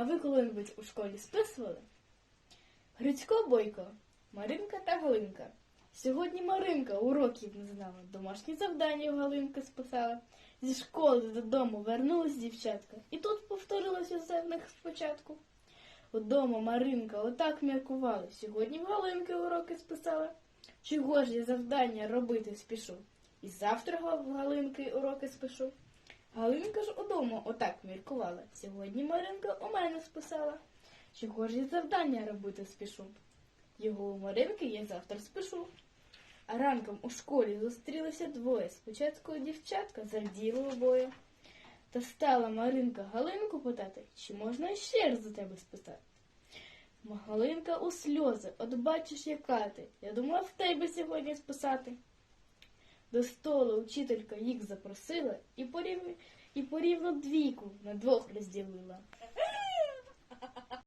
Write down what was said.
А ви коли-небудь у школі списували? Грицько Бойко, Маринка та Галинка. Сьогодні Маринка уроків не знала, домашні завдання у Галинки списала. Зі школи додому вернулась дівчатка, і тут повторилося все в них спочатку. Удома Маринка отак міркувала. Сьогодні в Галинки уроки списала. Чого ж я завдання робити спішу? І завтра в Галинки уроки спишу. Галинка ж удома отак міркувала. Сьогодні Маринка у мене списала. Чого ж я завдання робити спішу? Його у Маринки я завтра спишу. А ранком у школі зустрілися двоє. Спочатку дівчатка зарділи обоє. Та стала Маринка Галинку питати, чи можна ще раз за тебе спитати. Ма- Галинка у сльози, от бачиш, яка ти. Я думала в тебе сьогодні списати. До столу вчителька їх запросила і порівну, і порівну двійку на двох розділила.